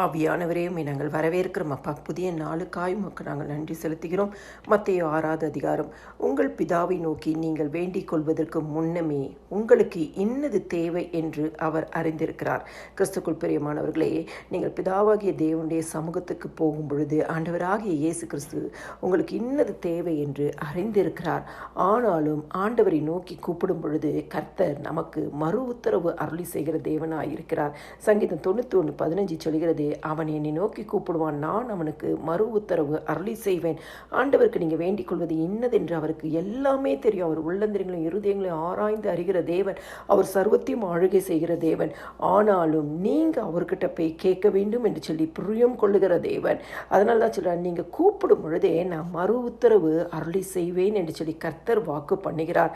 ஆவியானவரையும் நாங்கள் வரவேற்கிறோம். அப்பா புதிய நாளுக்காய் மக்கள் நாங்கள் நன்றி செலுத்துகிறோம். மத்திய ஆறாவது அதிகாரம். உங்கள் பிதாவை நோக்கி நீங்கள் வேண்டிக் கொள்வதற்கு முன்னமே உங்களுக்கு இன்னது தேவை என்று அவர் அறிந்திருக்கிறார். கிறிஸ்துக்குள் பிரியமானவர்களே நீங்கள் பிதாவாகிய தேவனுடைய சமூகத்துக்கு போகும் பொழுது ஆண்டவராகிய இயேசு கிறிஸ்து உங்களுக்கு இன்னது தேவை என்று அறிந்திருக்கிறார். ஆனாலும் ஆண்டவரை நோக்கி கூப்பிடும் பொழுது கர்த்தர் நமக்கு மறு உத்தரவு அருளி செய்கிற தேவனாக இருக்கிறார் சங்கீதம் தொண்ணூற்றி ஒன்று பதினஞ்சு சொல்கிறது அவன் என்னை நோக்கி கூப்பிடுவான். நான் அவனுக்கு மறு உத்தரவு அருளி செய்வேன். ஆண்டவருக்கு நீங்கள் வேண்டிக் கொள்வது இன்னதென்று அவருக்கு எல்லாமே தெரியும். அவர் உள்ளந்திரங்களையும் இருதயங்களையும் ஆராய்ந்து அறிகிற தேவன். அவர் சர்வத்தையும் ஆளுகை செய்கிற தேவன். ஆனாலும் நீங்கள் அவர்கிட்ட போய் கேட்க வேண்டும் என்று சொல்லி புரியம் கொள்ளுகிற தேவன். அதனால தான் சொல்கிறார் நீங்கள் கூப்பிடும் பொழுதே நான் மறு உத்தரவு அருளி செய்வேன் என்று சொல்லி கர்த்தர் வாக்கு பண்ணுகிறார்.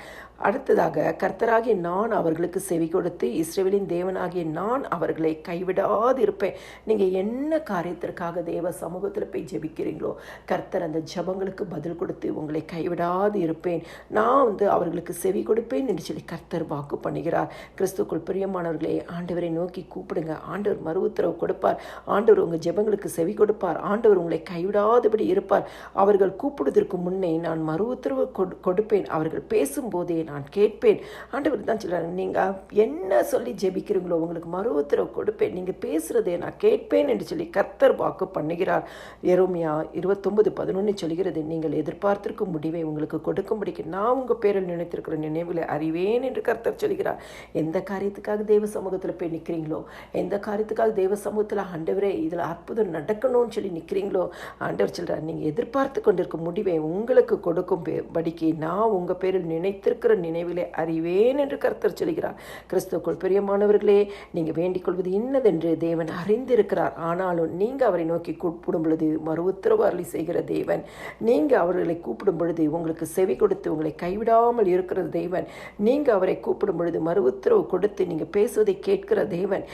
அடுத்ததாக கர்த்தராகிய நான் அவர்களுக்கு செவி கொடுத்து இஸ்ரேலின் தேவனாகிய நான் அவர்களை கைவிடாதிருப்பேன். நீங்கள் நீங்கள் என்ன காரியத்திற்காக தேவ சமூகத்தில் போய் ஜெபிக்கிறீங்களோ கர்த்தர் அந்த ஜபங்களுக்கு பதில் கொடுத்து உங்களை கைவிடாது இருப்பேன். நான் வந்து அவர்களுக்கு செவி கொடுப்பேன் என்று சொல்லி கர்த்தர் வாக்கு பண்ணுகிறார். கிறிஸ்துக்குள் பிரியமானவர்களே ஆண்டவரை நோக்கி கூப்பிடுங்க. ஆண்டவர் மறு உத்தரவு கொடுப்பார். ஆண்டவர் உங்கள் ஜெபங்களுக்கு செவி கொடுப்பார். ஆண்டவர் உங்களை கைவிடாதபடி இருப்பார். அவர்கள் கூப்பிடுவதற்கு முன்னே நான் மறு உத்தரவு கொடுப்பேன். அவர்கள் பேசும்போதே நான் கேட்பேன். ஆண்டவர் தான் சொல்கிறாங்க நீங்கள் என்ன சொல்லி ஜெபிக்கிறீங்களோ உங்களுக்கு மறு உத்தரவு கொடுப்பேன். நீங்கள் பேசுகிறதே நான் கேட்பேன். என்று சொல்லி கர்த்தர் வாக்கு பண்ணுகிறார். எருமையா இருபத்தொன்பது பதினொன்று சொல்கிறது நீங்கள் எதிர்பார்த்திருக்கும் முடிவை உங்களுக்கு கொடுக்கும்படிக்கு நான் உங்கள் பேரில் நினைத்திருக்கிற நினைவில் அறிவேன் என்று கர்த்தர் சொல்கிறார். எந்த காரியத்துக்காக தேவ சமூகத்தில் போய் நிற்கிறீங்களோ எந்த காரியத்துக்காக தேவ சமூகத்தில் ஆண்டவரே இதில் அற்புதம் நடக்கணும்னு சொல்லி நிற்கிறீங்களோ ஆண்டவர் சொல்கிறார் நீங்கள் எதிர்பார்த்து கொண்டிருக்கும் முடிவை உங்களுக்கு கொடுக்கும் படிக்கு நான் உங்கள் பேரில் நினைத்திருக்கிற நினைவிலே அறிவேன் என்று கர்த்தர் சொல்கிறார். கிறிஸ்துக்குள் பிரியமானவர்களே நீங்கள் வேண்டிக் கொள்வது இன்னதென்று தேவன் அறிந்திருக்கிறார் இருக்கிறார். ஆனாலும் நீங்கள் அவரை நோக்கி கூப்பிடும் பொழுது மறு உத்தரவு அருளி செய்கிற தேவன் நீங்கள் அவர்களை கூப்பிடும் பொழுது உங்களுக்கு செவி கொடுத்து உங்களை கைவிடாமல் இருக்கிற தேவன் நீங்கள் அவரை கூப்பிடும் பொழுது மறு உத்தரவு கொடுத்து நீங்கள் பேசுவதை கேட்கிற தேவன்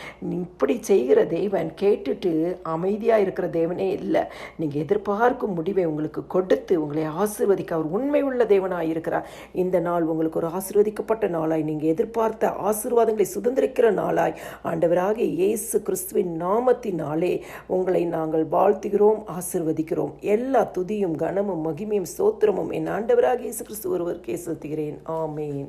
இப்படி செய்கிற தேவன் கேட்டுட்டு அமைதியாக இருக்கிற தேவனே இல்லை. நீங்கள் எதிர்பார்க்கும் முடிவை உங்களுக்கு கொடுத்து உங்களை ஆசிர்வதிக்க அவர் உண்மை உள்ள தேவனாக இருக்கிறார். இந்த நாள் உங்களுக்கு ஒரு ஆசிர்வதிக்கப்பட்ட நாளாய் நீங்கள் எதிர்பார்த்த ஆசீர்வாதங்களை சுதந்திரிக்கிற நாளாய். ஆண்டவராக இயேசு கிறிஸ்துவின் நாமத்தினாலே உங்களை நாங்கள் வாழ்த்துகிறோம் ஆசிர்வதிக்கிறோம். எல்லா துதியும் கனமும் மகிமையும் சோத்திரமும் என் ஆண்டவராக இயேசு கிறிஸ்து ஒருவருக்கே செலுத்துகிறேன். ஆமேன்.